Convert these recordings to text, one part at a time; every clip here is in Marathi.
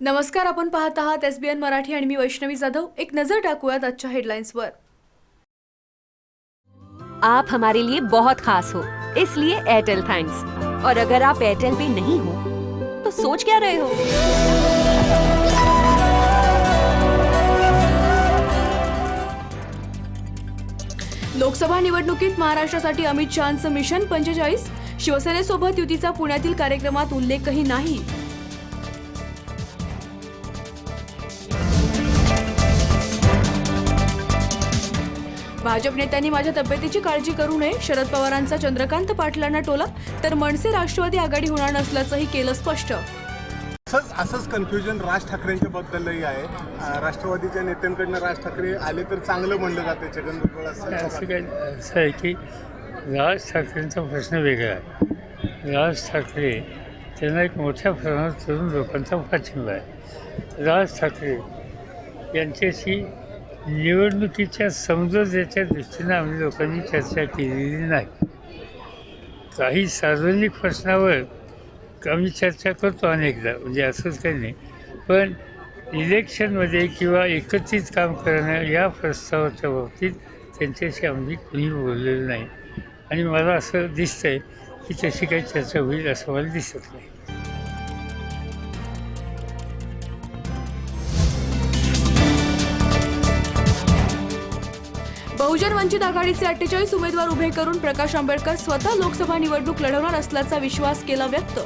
नमस्कार आपण पाहत आहात एस बी एन मराठी आणि मी वैष्णवी जाधव. एक नजर टाकूयात आजच्या हेडलाईन्सवर आप हमारे लिए बहुत खास हो इसलिए एयरटेल थैंक्स और अगर आप एयरटेल पे नहीं हो तो सोच क्या रहे हो? लोकसभा निवडणुकीत महाराष्ट्रासाठी अमित शहांचं मिशन पंचेचाळीस. शिवसेनेसोबत युतीचा पुण्यातील कार्यक्रमात उल्लेखही नाही. भाजप नेत्यांनी माझ्या तब्येतीची काळजी करू नये शरद पवारांचा चंद्रकांत पाटलांना टोला तर मनसे राष्ट्रवादी आघाडी होणार नसल्याचंही केलं स्पष्ट. असंच असंच कन्फ्युजन राज ठाकरेंच्या बद्दलही आहे. राष्ट्रवादीच्या नेत्यांकडनं राज ठाकरे आले तर चांगलं म्हणलं जाते छगन भुजबळ असं. असं काय असं आहे की राज ठाकरेंचा प्रश्न वेगळा आहे. राज ठाकरे त्यांना एक मोठ्या प्रमाणात तरुण लोकांचा पाठिंबा आहे. राज ठाकरे यांच्याशी निवडणुकीच्या समजोत्याच्या दृष्टीनं आम्ही लोकांनी चर्चा केलेली नाही. काही सार्वजनिक प्रश्नावर आम्ही चर्चा करतो अनेकदा म्हणजे असंच काही नाही. पण इलेक्शनमध्ये किंवा एकत्रित काम करणं या प्रस्तावाच्या बाबतीत त्यांच्याशी आम्ही कुणी बोललेलं नाही. आणि मला असं दिसतंय की तशी काही चर्चा होईल असं मला दिसत नाही. वंचित आघाडीचे अठ्ठेचाळीस उमेदवार उभे करून प्रकाश आंबेडकर स्वतः लोकसभा निवडणूक लढवणार असल्याचा विश्वास केला व्यक्त.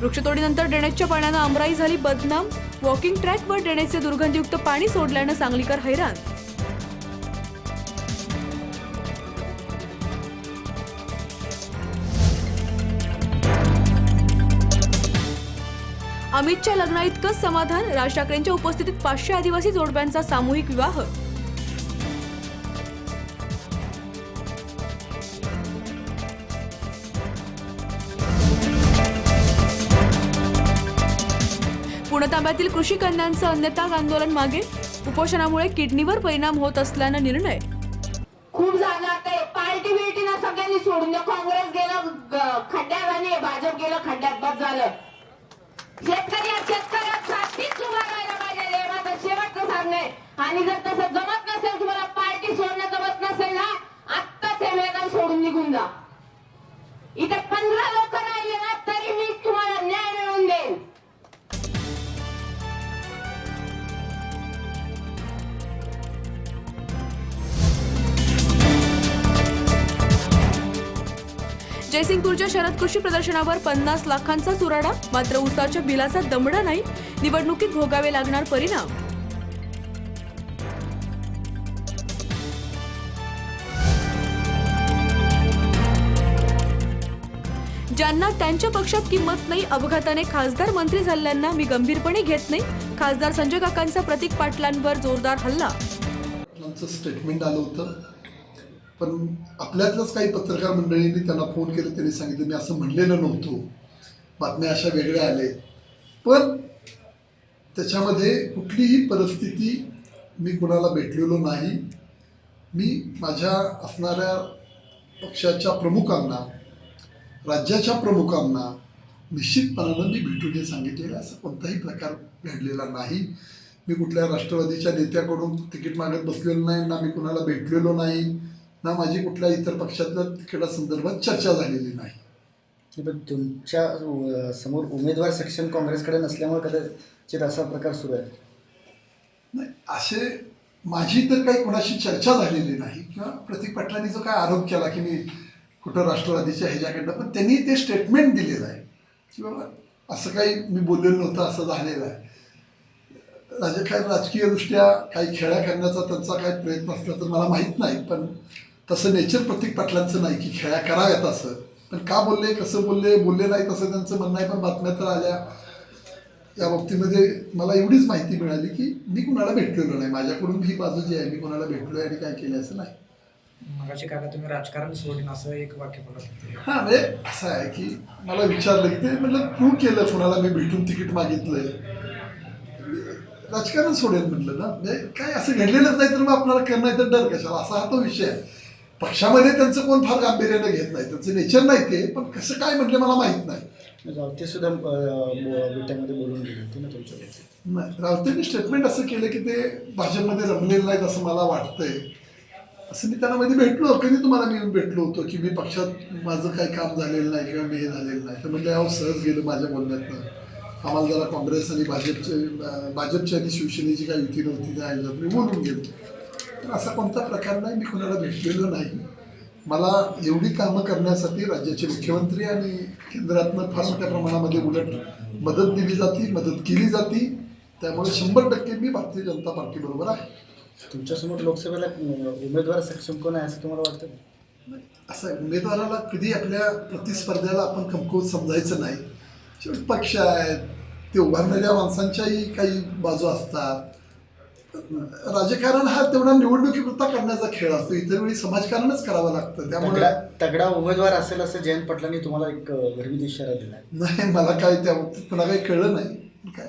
वृक्षतोडीनंतर ड्रेनेजच्या पाण्यानं अमराई झाली बदनाम. वॉकिंग ट्रॅकवर ड्रेनेजचे दुर्गंधयुक्त पाणी सोडल्यानं सांगलीकर हैराण. अमितच्या लग्ना इतकंच समाधान? राज ठाकरेंच्या उपस्थितीत पाचशे आदिवासी जोडप्यांचा सामूहिक विवाह? पुणतांब्यातील कृषी कन्यांचं अन्नताग आंदोलन मागे? उपोषणामुळे किडनीवर परिणाम होत असल्यानं निर्णय? खूप झालं पार्टी बिर्टी ना सगळ्यांनी सोडून काँग्रेस गेलं खड्ड्यात आणि भाजप गेलं खड्ड्यात बस झालं. शेतकरी हा शेतकऱ्यासाठीच उभा राहायला पाहिजे हे माझं शेवटचं सांगणं आणि जर तसं जमत नसेल तुम्हाला पार्टी सोडणं जमत नसेल ना आत्ताच हे मैदान सोडून निघून जा. इथे पंधरा लोक राहिले ना जयसिंगपूरच्या शरद कृषी प्रदर्शनावर पन्नास लाखांचा चुराडा मात्र उसाच्या बिलाचा दमडा नाही निवडणुकीत भोगावे लागणार परिणाम. ज्यांना त्यांच्या पक्षात किंमत नाही अपघाताने खासदार मंत्री झालेल्यांना मी गंभीरपणे घेत नाही खासदार संजय काकांचा प्रतीक पाटलांवर जोरदार हल्ला. स्टेटमेंट आलं होतं. पण आपल्यातलंच काही पत्रकार मंडळींनी त्यांना फोन केले त्यांनी सांगितलं मी असं म्हणलेलं नव्हतो. बातम्या अशा वेगळ्या आले पण त्याच्यामध्ये कुठलीही परिस्थिती मी कुणाला भेटलेलो नाही. मी माझ्या असणाऱ्या पक्षाच्या प्रमुखांना राज्याच्या प्रमुखांना निश्चितपणानं मी भेटून हे सांगितलेलं असं कोणताही प्रकार घडलेला नाही. मी कुठल्या राष्ट्रवादीच्या नेत्याकडून तिकीट मागत बसलेलो नाही ना मी कुणाला भेटलेलो नाही. ना माझी कुठल्या इतर पक्षातल्या तिकिटासंदर्भात चर्चा झालेली नाही. पण तुमच्यासमोर उमेदवार सक्षम काँग्रेसकडे नसल्यामुळे कदाचित असा प्रकार सुरू आहे. नाही असे माझी तर काही कोणाशी चर्चा झालेली नाही. किंवा प्रतीक पाटलांनी जो काय आरोप केला की मी कुठं राष्ट्रवादीच्या ह्याच्याकडनं पण त्यांनी ते स्टेटमेंट दिलेलं आहे. की बाबा असं काही मी बोललेलं नव्हतं असं झालेलं आहे. राजे काय राजकीयदृष्ट्या काही खेळ्या करण्याचा त्यांचा काही प्रयत्न असला तर मला माहीत नाही पण तसं नेचर प्रतीक पाटलांचं नाही की खेळ्या कराव्यात असं. पण का बोलले कसं बोलले बोलले नाही तसं त्यांचं म्हणणं आहे पण बातम्या तर आल्या. या बाबतीमध्ये मला एवढीच माहिती मिळाली की मी कुणाला भेटलेलो नाही. माझ्याकडून ही बाजू जी आहे मी कुणाला भेटलोय आणि काय केलं असं नाही. मगाशी काका तुम्ही राजकारण सोडून असं एक वाक्य बोलत हा म्हणजे असं आहे की मला विचारलं की ते म्हटलं तू केलं कुणाला मी भेटून तिकीट मागितलंय? राजकारण सोडेल म्हटलं ना. म्हणजे काय असं घडलेलंच नाही तर मग आपल्याला करण्याचा डर कशाला? असा हा तो विषय आहे. पक्षामध्ये त्यांचं कोण फार गांभीर्यानं घेत नाही त्यांचं नेचर नाही ते पण कसं काय म्हटलं मला माहीत नाही. रावते सुद्धा बोलून गेले होते ना तुमच्याकडे नाही रावतेंनी स्टेटमेंट असं केलं की ते भाजपमध्ये रमलेले नाहीत असं मला वाटतंय. असं मी त्यांना मध्ये भेटलो कधी तुम्हाला मी भेटलो होतो की मी पक्षात माझं काही काम झालेलं नाही किंवा मी हे झालेलं नाही. तर म्हणजे अहो सहज गेलं माझ्या बोलण्यातनं. आम्हाला जरा काँग्रेस आणि भाजपचे भाजपची आणि शिवसेनेची काही युती नव्हती त्या आयोजनात मी बोलून गेलो. तर असा कोणता प्रकार नाही मी कोणाला भेटलेलो नाही. मला एवढी कामं करण्यासाठी राज्याचे मुख्यमंत्री आणि केंद्रातनं फार मोठ्या प्रमाणामध्ये उलट मदत दिली जाते मदत केली जाते. त्यामुळे शंभर टक्के मी भारतीय जनता पार्टीबरोबर आहे. तुमच्यासमोर लोकसभेला उमेदवार सक्षम कोण आहे असं तुम्हाला वाटतं? असं आहे, उमेदवाराला कधी आपल्या प्रतिस्पर्ध्याला आपण कमकुवत समजायचं नाही. शेवटी पक्ष आहेत ते उभारणाऱ्या माणसांच्याही काही बाजू असतात. राजकारण हा तेवढा निवडणुकीपुरता करण्याचा खेळ असतो. इतर वेळी समाजकारणच करावं लागतं. त्यामुळे तगडा उमेदवार असेल असं जयंत पाटलांनी तुम्हाला एक घरगुती इशारा दिला नाही मला काय त्या बाबतीत पुन्हा काही कळलं नाही. काय?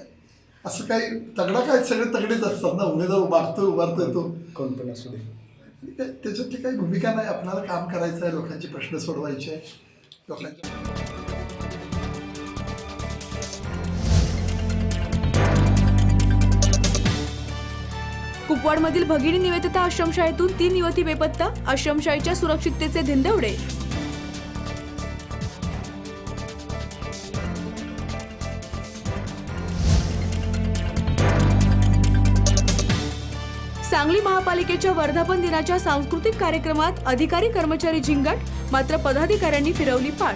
असं काही तगडा काय? सगळे तगडेच असतात ना. उमेदवार उभारतो उभारतोय तो. कोण पण असू दे. त्याच्यातली काही भूमिका नाही. आपल्याला काम करायचं आहे लोकांचे प्रश्न सोडवायचे. आहे लोकांच्या कुपवाडमधील भगिनी निवेदिता आश्रमशाळेतून तीन युवती बेपत्ता आश्रमशाळेच्या सुरक्षिततेचे धिंदवडे सांगली महापालिकेच्या वर्धापन दिनाच्या सांस्कृतिक कार्यक्रमात अधिकारी कर्मचारी झिंगाट मात्र पदाधिकाऱ्यांनी फिरवली पाठ.